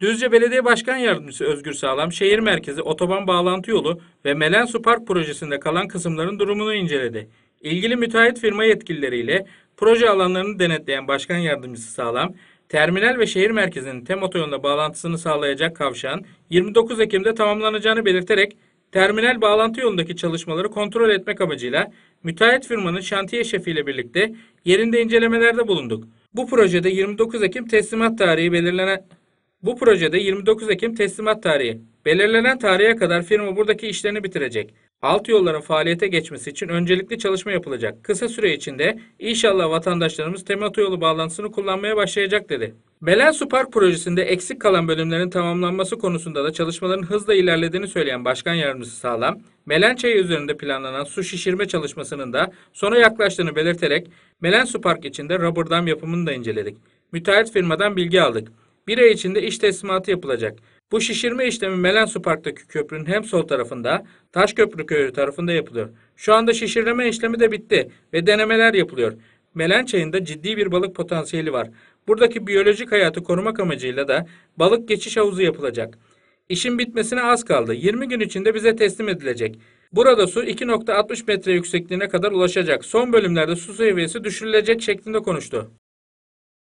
Düzce Belediye Başkan Yardımcısı Özgür Sağlam, şehir merkezi, otoban bağlantı yolu ve Melensu Park projesinde kalan kısımların durumunu inceledi. İlgili müteahhit firma yetkilileriyle proje alanlarını denetleyen Başkan Yardımcısı Sağlam, terminal ve şehir merkezinin TEM otoyoluna bağlantısını sağlayacak kavşağın 29 Ekim'de tamamlanacağını belirterek terminal bağlantı yolundaki çalışmaları kontrol etmek amacıyla müteahhit firmanın şantiye şefiyle birlikte yerinde incelemelerde bulunduk. Bu projede 29 Ekim teslimat tarihi belirlenen bu projede 29 Ekim teslimat tarihi. Belirlenen tarihe kadar firma buradaki işlerini bitirecek. Alt yolların faaliyete geçmesi için öncelikli çalışma yapılacak. Kısa süre içinde inşallah vatandaşlarımız Temat yolu bağlantısını kullanmaya başlayacak dedi. Belensu Park projesinde eksik kalan bölümlerin tamamlanması konusunda da çalışmaların hızla ilerlediğini söyleyen Başkan Yardımcısı Sağlam, Melençay üzerinde planlanan su şişirme çalışmasının da sona yaklaştığını belirterek Melensu Park içinde rubber dam yapımını da inceledik. Müteahhit firmadan bilgi aldık. Bir ay içinde iş teslimatı yapılacak. Bu şişirme işlemi Melensu Park'taki köprünün hem sol tarafında, Taşköprü köyü tarafında yapılıyor. Şu anda şişirme işlemi de bitti ve denemeler yapılıyor. Melençay'ında ciddi bir balık potansiyeli var. Buradaki biyolojik hayatı korumak amacıyla da balık geçiş havuzu yapılacak. İşin bitmesine az kaldı. 20 gün içinde bize teslim edilecek. Burada su 2.60 metre yüksekliğine kadar ulaşacak. Son bölümlerde su seviyesi düşürülecek şeklinde konuştu.